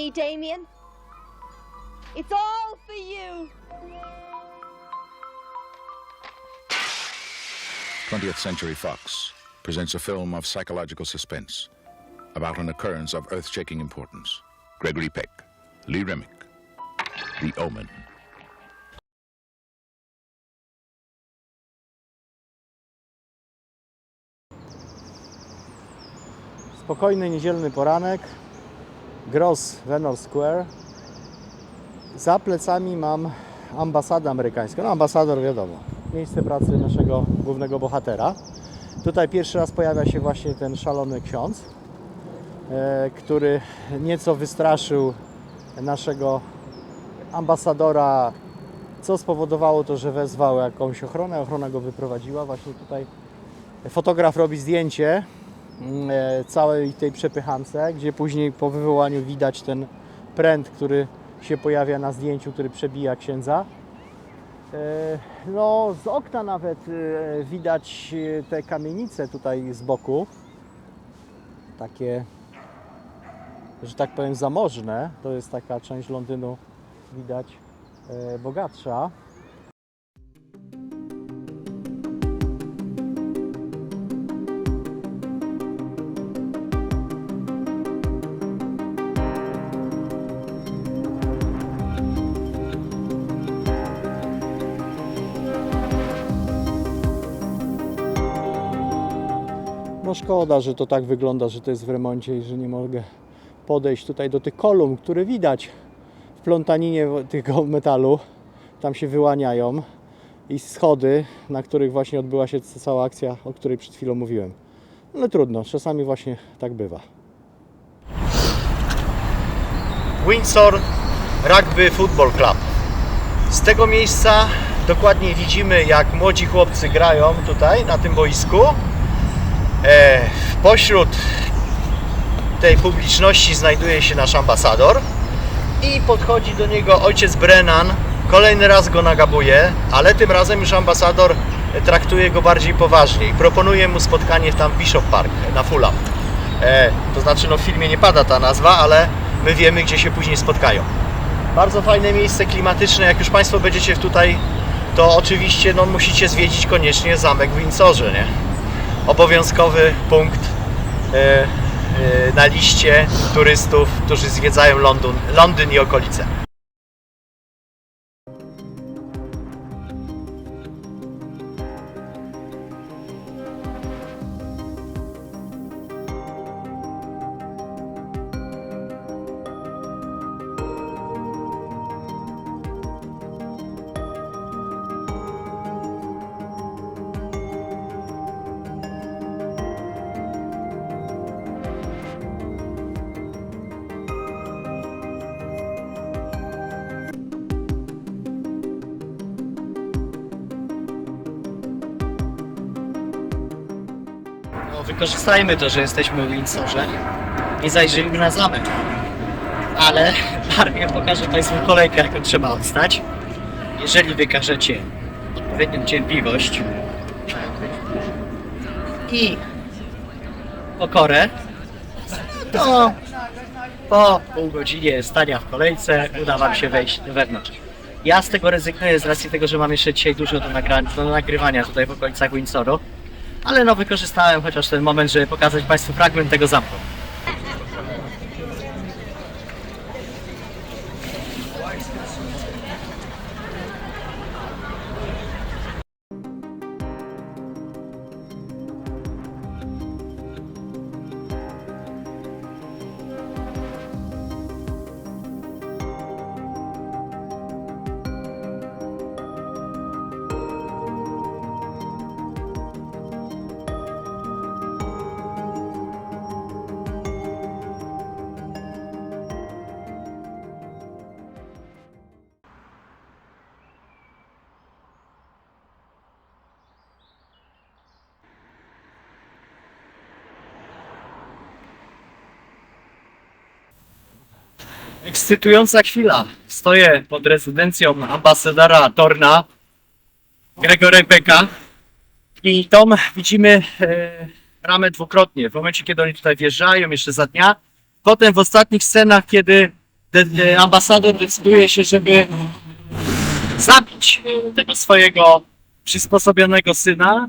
me, Damien? It's all for you. 20th Century Fox presents a film of psychological suspense about an occurrence of earth shaking importance. Gregory Peck, Lee Remick, The Omen. Spokojny niedzielny poranek, Gross Venor Square. Za plecami mam ambasadę amerykańską. No, ambasador wiadomo, miejsce pracy naszego głównego bohatera. Tutaj pierwszy raz pojawia się właśnie ten szalony ksiądz, e, który nieco wystraszył naszego ambasadora, co spowodowało to, że wezwał jakąś ochronę. Ochrona go wyprowadziła. Właśnie tutaj fotograf robi zdjęcie całej tej przepychance, gdzie później po wywołaniu widać ten pręt, który się pojawia na zdjęciu, który przebija księdza. E, No, z okna nawet e, widać e, te kamienice tutaj z boku. Takie, że tak powiem, zamożne. To jest taka część Londynu, widać, e, bogatsza. No szkoda, że to tak wygląda, że to jest w remoncie i że nie mogę podejść tutaj do tych kolumn, które widać w plątaninie tego metalu. Tam się wyłaniają i schody, na których właśnie odbyła się cała akcja, o której przed chwilą mówiłem. Ale trudno, czasami właśnie tak bywa. Windsor Rugby Football Club. Z tego miejsca dokładnie widzimy, jak młodzi chłopcy grają tutaj na tym boisku. E, pośród tej publiczności znajduje się nasz ambasador i podchodzi do niego ojciec Brennan. Kolejny raz go nagabuje, ale tym razem już ambasador traktuje go bardziej poważnie i proponuje mu spotkanie tam w Bishop Park na Fulham. E, to znaczy, no w filmie nie pada ta nazwa, ale my wiemy, gdzie się później spotkają. Bardzo fajne miejsce klimatyczne. Jak już Państwo będziecie tutaj, to oczywiście no, musicie zwiedzić koniecznie zamek w Windsorze, nie? Obowiązkowy punkt e, e, na liście turystów, którzy zwiedzają Londyn, Londyn i okolice. Wykorzystajmy to, że jesteśmy w Windsorze i zajrzyjmy na zamek. Ale najpierw pokażę Państwu kolejkę, jaką trzeba odstać. Jeżeli wykażecie odpowiednią cierpliwość i pokorę, to po pół godzinie stania w kolejce uda Wam się wejść wewnątrz. Ja z tego rezygnuję z racji tego, że mam jeszcze dzisiaj dużo do, do nagrywania tutaj w okolicach Windsoru ale no wykorzystałem chociaż ten moment, żeby pokazać Państwu fragment tego zamku. Ekscytująca chwila. Stoję pod rezydencją ambasadora Torna, Gregory Becka. I tam widzimy e, ramę dwukrotnie. W momencie, kiedy oni tutaj wjeżdżają, jeszcze za dnia. Potem w ostatnich scenach, kiedy ten e, ambasador decyduje się, żeby zabić e, tego swojego przysposobionego syna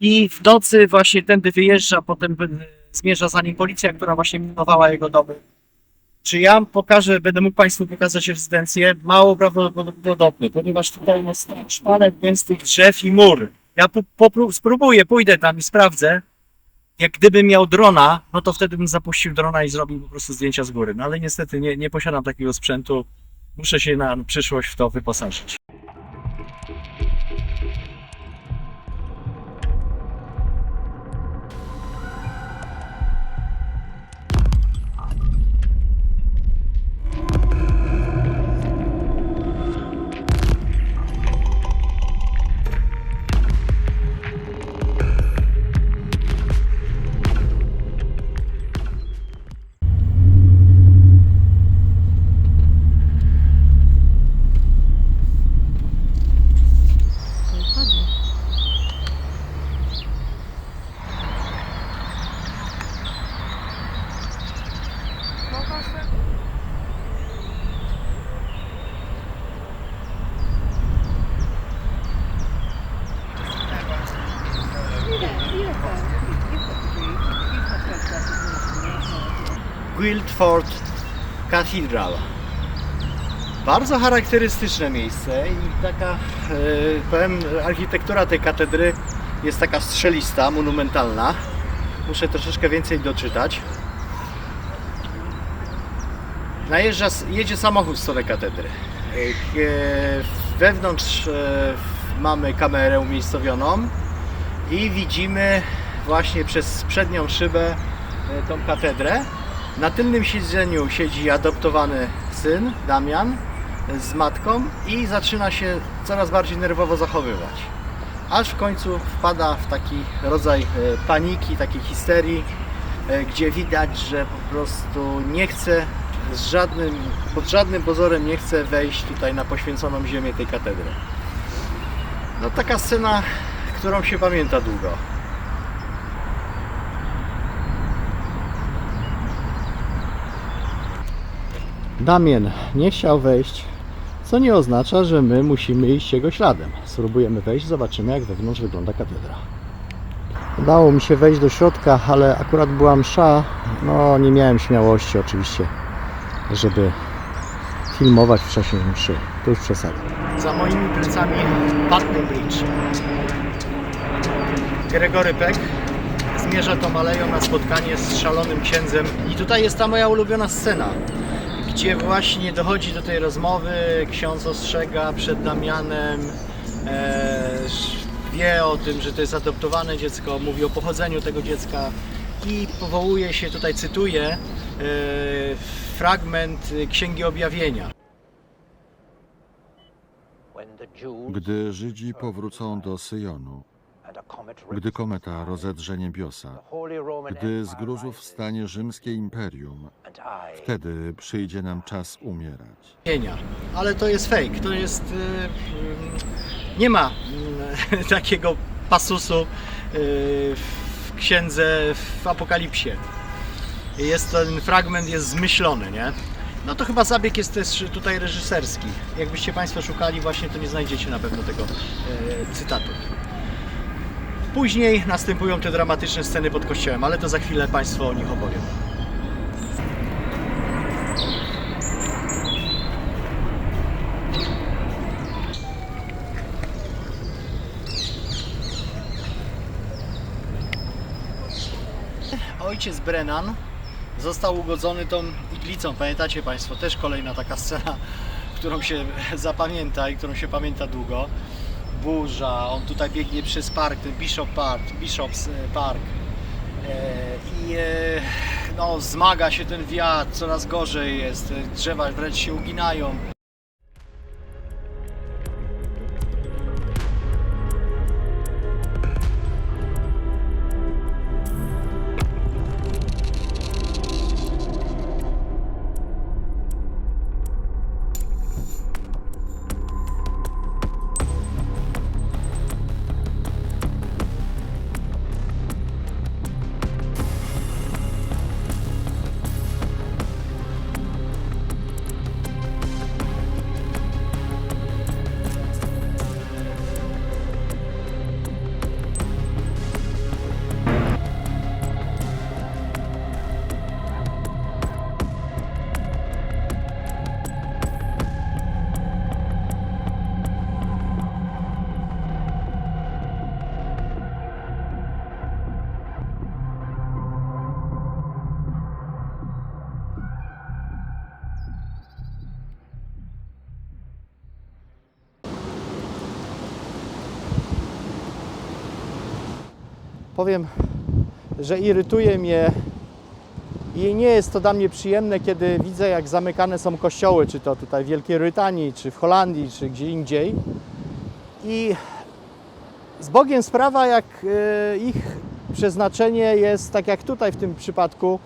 i w nocy właśnie tędy wyjeżdża, potem e, zmierza za nim policja, która właśnie minowała jego domy. Czy ja pokażę, będę mógł Państwu pokazać rezydencję? Mało prawdopodobne, ponieważ tutaj jest szpalet gęstych drzew i mur. Ja spróbuję, pójdę tam i sprawdzę. Jak gdybym miał drona, no to wtedy bym zapuścił drona i zrobił po prostu zdjęcia z góry. No ale niestety nie, nie posiadam takiego sprzętu. Muszę się na przyszłość w to wyposażyć. Guildford Cathedral. Bardzo charakterystyczne miejsce i taka, e, powiem, architektura tej katedry jest taka strzelista, monumentalna. Muszę troszeczkę więcej doczytać. Najeżdża, jedzie samochód w stronę katedry. E, e, Wewnątrz mamy kamerę umiejscowioną i widzimy właśnie przez przednią szybę tą katedrę. Na tylnym siedzeniu siedzi adoptowany syn, Damian, z matką i zaczyna się coraz bardziej nerwowo zachowywać. Aż w końcu wpada w taki rodzaj e, paniki, takiej histerii, e, gdzie widać, że po prostu nie chce z żadnym, pod żadnym pozorem nie chce wejść tutaj na poświęconą ziemię tej katedry. No taka scena, którą się pamięta długo. Damien nie chciał wejść, co nie oznacza, że my musimy iść jego śladem. Spróbujemy wejść, zobaczymy jak wewnątrz wygląda katedra. Udało mi się wejść do środka, ale akurat była msza. No, nie miałem śmiałości oczywiście, żeby filmować w czasie mszy. To już przesada. Za moimi plecami Putney Bridge. Gregory Peck zmierza tą aleją na spotkanie z szalonym księdzem. I tutaj jest ta moja ulubiona scena, gdzie właśnie dochodzi do tej rozmowy. Ksiądz ostrzega przed Damianem, e, wie o tym, że to jest adoptowane dziecko, mówi o pochodzeniu tego dziecka i powołuje się, tutaj cytuję, e, fragment Księgi Objawienia. Gdy Żydzi powrócą do Syjonu, gdy kometa rozedrze niebiosa, gdy z gruzów wstanie rzymskie imperium, wtedy przyjdzie nam czas umierać. Ale to jest fake, to jest... y, y, nie ma y, takiego pasusu w księdze w Apokalipsie. Jest ten fragment jest zmyślony, nie? No to chyba zabieg jest też tutaj reżyserski. Jakbyście Państwo szukali właśnie, to nie znajdziecie na pewno tego e, cytatu. Później następują te dramatyczne sceny pod kościołem, ale to za chwilę Państwu o nich opowiem. Ojciec Brennan został ugodzony tą iglicą. Pamiętacie Państwo, też kolejna taka scena, którą się zapamięta i którą się pamięta długo. Burza, on tutaj biegnie przez park, ten Bishop Park, Bishops e, Park. E, I e, no, zmaga się ten wiatr, coraz gorzej jest, drzewa wręcz się uginają. Powiem, że irytuje mnie i nie jest to dla mnie przyjemne, kiedy widzę, jak zamykane są kościoły, czy to tutaj w Wielkiej Brytanii, czy w Holandii, czy gdzie indziej. I z Bogiem sprawa, jak e, ich przeznaczenie jest tak jak tutaj w tym przypadku,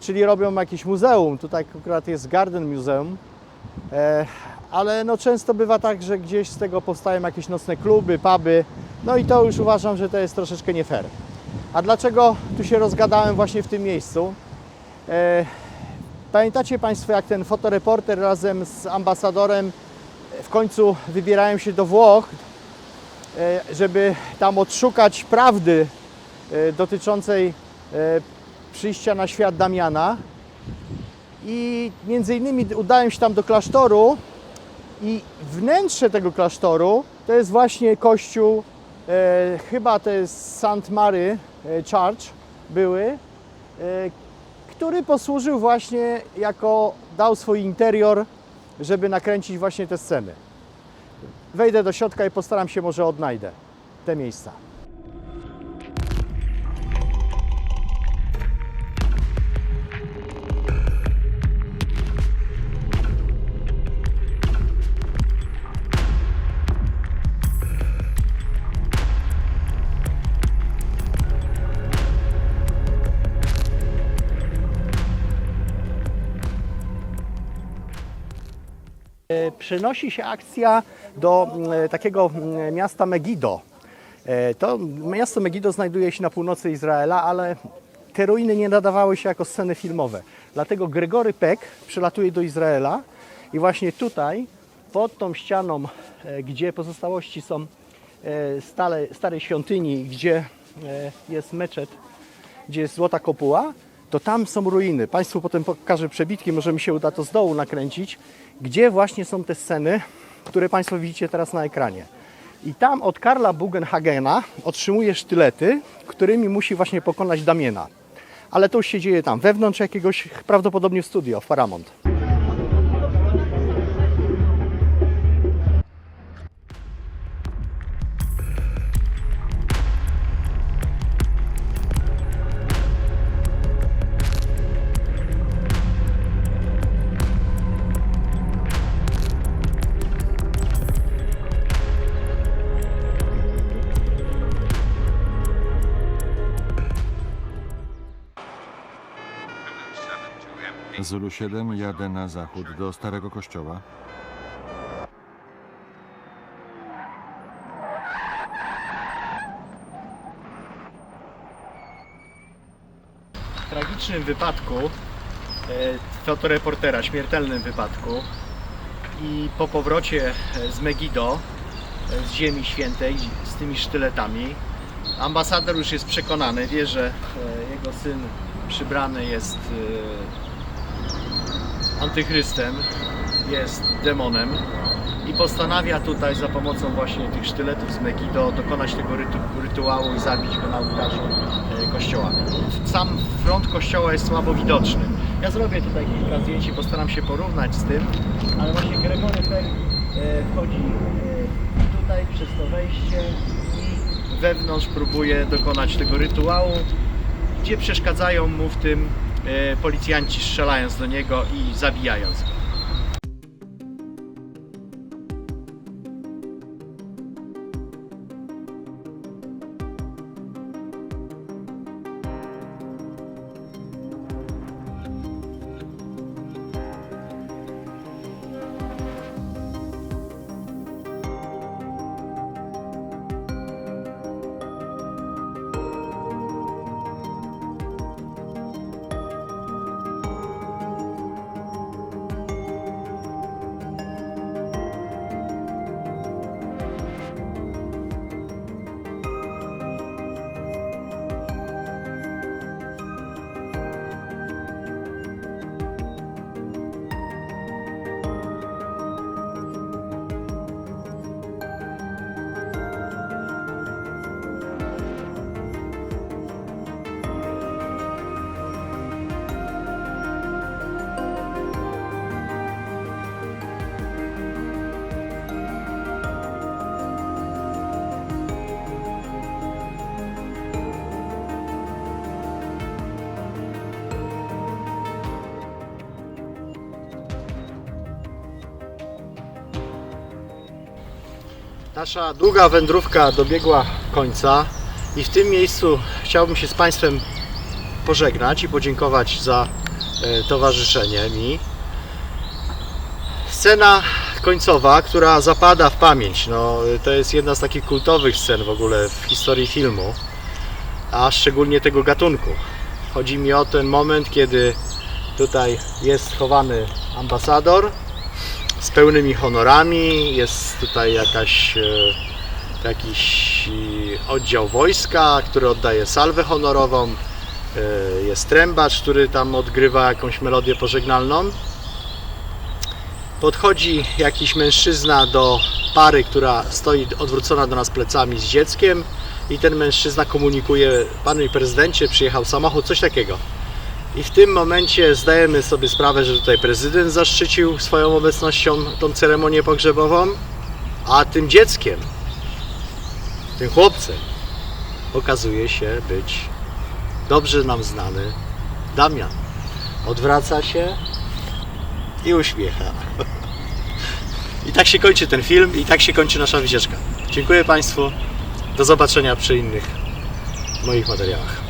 czyli robią jakieś muzeum. Tutaj akurat jest Garden Museum. E, ale no często bywa tak, że gdzieś z tego powstają jakieś nocne kluby, puby. No i to już uważam, że to jest troszeczkę nie fair. A dlaczego tu się rozgadałem właśnie w tym miejscu? E, pamiętacie Państwo, jak ten fotoreporter razem z ambasadorem w końcu wybierają się do Włoch, e, żeby tam odszukać prawdy e, dotyczącej przyjścia na świat Damiana. I między innymi udałem się tam do klasztoru i wnętrze tego klasztoru to jest właśnie kościół, chyba to jest St. Mary e, Church były, e, który posłużył właśnie jako, dał swój interior, żeby nakręcić właśnie te sceny. Wejdę do środka i postaram się może odnajdę te miejsca. Przenosi się akcja do mm, takiego mm, miasta Megiddo. E, To miasto Megiddo znajduje się na północy Izraela, ale te ruiny nie nadawały się jako sceny filmowe. Dlatego Gregory Peck przylatuje do Izraela i właśnie tutaj, pod tą ścianą, e, gdzie pozostałości są e, stale, starej świątyni, gdzie jest meczet, gdzie jest złota kopuła, to tam są ruiny. Państwu potem pokażę przebitki, może mi się uda to z dołu nakręcić, gdzie właśnie są te sceny, które Państwo widzicie teraz na ekranie. I tam od Karla Bugenhagena otrzymuje sztylety, którymi musi właśnie pokonać Damiena. Ale to już się dzieje tam, wewnątrz jakiegoś prawdopodobnie studio w Paramount. Zulu 7 jadę na zachód do Starego Kościoła. W tragicznym wypadku e, fotoreportera, śmiertelnym wypadku i po powrocie e, z Megiddo, e, z Ziemi Świętej, z tymi sztyletami, ambasador już jest przekonany, wie, że e, jego syn przybrany jest e, antychrystem, jest demonem i postanawia tutaj za pomocą właśnie tych sztyletów z Megiddo dokonać tego rytu, rytuału i zabić go na ołtarzu e, kościoła. Sam front kościoła jest słabo widoczny. Ja zrobię tutaj kilka zdjęć i postaram się porównać z tym, ale właśnie Gregory Peck e, wchodzi e, tutaj przez to wejście i wewnątrz próbuje dokonać tego rytuału, gdzie przeszkadzają mu w tym policjanci strzelając do niego i zabijając go. Nasza długa wędrówka dobiegła końca i w tym miejscu chciałbym się z Państwem pożegnać i podziękować za e, towarzyszenie mi. Scena końcowa, która zapada w pamięć. No, to jest jedna z takich kultowych scen w ogóle w historii filmu, a szczególnie tego gatunku. Chodzi mi o ten moment, kiedy tutaj jest schowany ambasador z pełnymi honorami, jest tutaj jakaś, e, jakiś e, oddział wojska, który oddaje salwę honorową, e, jest trębacz, który tam odgrywa jakąś melodię pożegnalną. Podchodzi jakiś mężczyzna do pary, która stoi odwrócona do nas plecami z dzieckiem i ten mężczyzna komunikuje, panie prezydencie, przyjechał samochód, coś takiego. I w tym momencie zdajemy sobie sprawę, że tutaj prezydent zaszczycił swoją obecnością tą ceremonię pogrzebową, a tym dzieckiem, tym chłopcem okazuje się być dobrze nam znany Damian. Odwraca się i uśmiecha. I tak się kończy ten film i tak się kończy nasza wycieczka. Dziękuję Państwu. Do zobaczenia przy innych moich materiałach.